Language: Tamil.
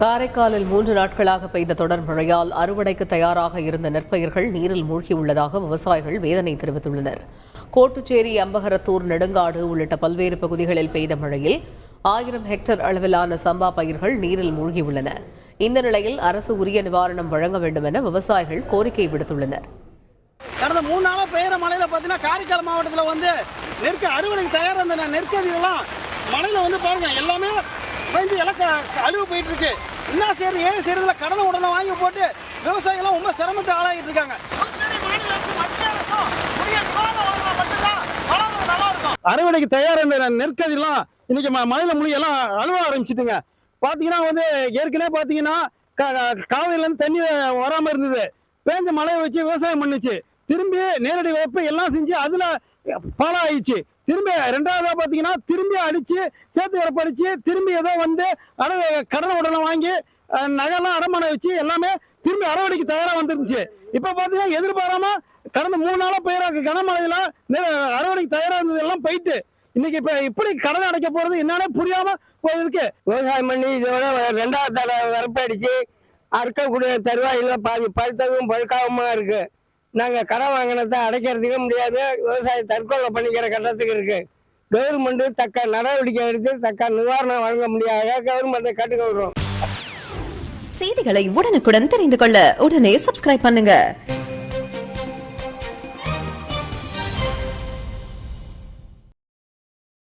காரைக்காலில் மூன்று நாட்களாக பெய்த தொடர் மழையால் அறுவடைக்கு தயாராக இருந்த நெற்பயிர்கள் நீரில் மூழ்கியுள்ளதாக விவசாயிகள் வேதனை தெரிவித்துள்ளனர். கோட்டுச்சேரி அம்பகரத்தூர் நெடுங்காடு உள்ளிட்ட பல்வேறு பகுதிகளில் பெய்த மழையில் ஆயிரம் ஹெக்டேர் அளவிலான சம்பா பயிர்கள் நீரில் மூழ்கியுள்ளன. இந்த நிலையில் அரசு உரிய நிவாரணம் வழங்க வேண்டும் என விவசாயிகள் கோரிக்கை விடுத்துள்ளனர். கடந்த மூணு நாளாக பெய்கிற மழையில் பார்த்தீங்கன்னா காரைக்கால் மாவட்டத்தில் வந்து நெற்க அறுவடைக்கு தயாராக இருந்த நெற்கதிகள்லாம் மழையில் வந்து பாருங்கள் எல்லாமே பெஞ்சு எல்லாம் க- க- அழிவு போயிட்டு இருக்கு என்ன செய்யறது ஏது செய்யறதுல கடனை உடனே வாங்கி போட்டு விவசாயிகள்லாம் ரொம்ப சிரமத்தை ஆளாகிட்டு இருக்காங்க அறுவடைக்கு தயார் இருந்த நெற்கதிரெல்லாம் இன்னைக்கு ம- மழையில எல்லாம் அழுவ ஆரம்பிச்சிட்டுங்க. பார்த்தீங்கன்னா வந்து ஏற்கனவே பார்த்தீங்கன்னா கா- கா- தண்ணி வராமல் இருந்தது. பேஞ்ச மழையை வச்சு விவசாயம் பண்ணுச்சு. திரும்பி நேரடி வைப்பு எல்லாம் செஞ்சு அதுல பாலம் ஆயிடுச்சு திரும்பி ரெண்டாவதாக பார்த்தீங்கன்னா திரும்பி அடித்து சேர்த்து வரப்படிச்சு திரும்பி ஏதோ வந்து அட கடனை உடனே வாங்கி நகைலாம் அடமானம் வச்சு எல்லாமே திரும்பி அறுவடைக்கு தயாராக வந்துருந்துச்சு. இப்போ பார்த்தீங்கன்னா எதிர்பாராம கடந்த மூணு நாளாக பெய்யற கனமழையில் அறவடைக்கு தயாராக இருந்தது எல்லாம் போயிட்டு. இன்னைக்கு இப்போ இப்படி கடன் அடைக்க போகிறது என்னன்னே புரியாமல் போயிருக்கு. விவசாயம் பண்ணி இதோட ரெண்டாவது தடவை வரப்படிச்சு அறுக்கக்கூடிய தருவாயில் பாதி பழுத்தவும் பழுக்காமமா இருக்குது நாங்க கடன் வாங்கினதை அடைக்கிறதுக்கே முடியாது. விவசாயம் தற்கொலை பண்ணிக்கிற கட்டத்துக்கு இருக்கு. கவர்மெண்ட் தக்க நடவடிக்கை எடுத்து தக்க நிவாரணம் வழங்க முடியாத கவர்மெண்ட்டை கட்டுக்கொள்கிறோம் செய்திகளை உடனுக்குடன் தெரிந்து கொள்ள உடனே சப்ஸ்கிரைப் பண்ணுங்க.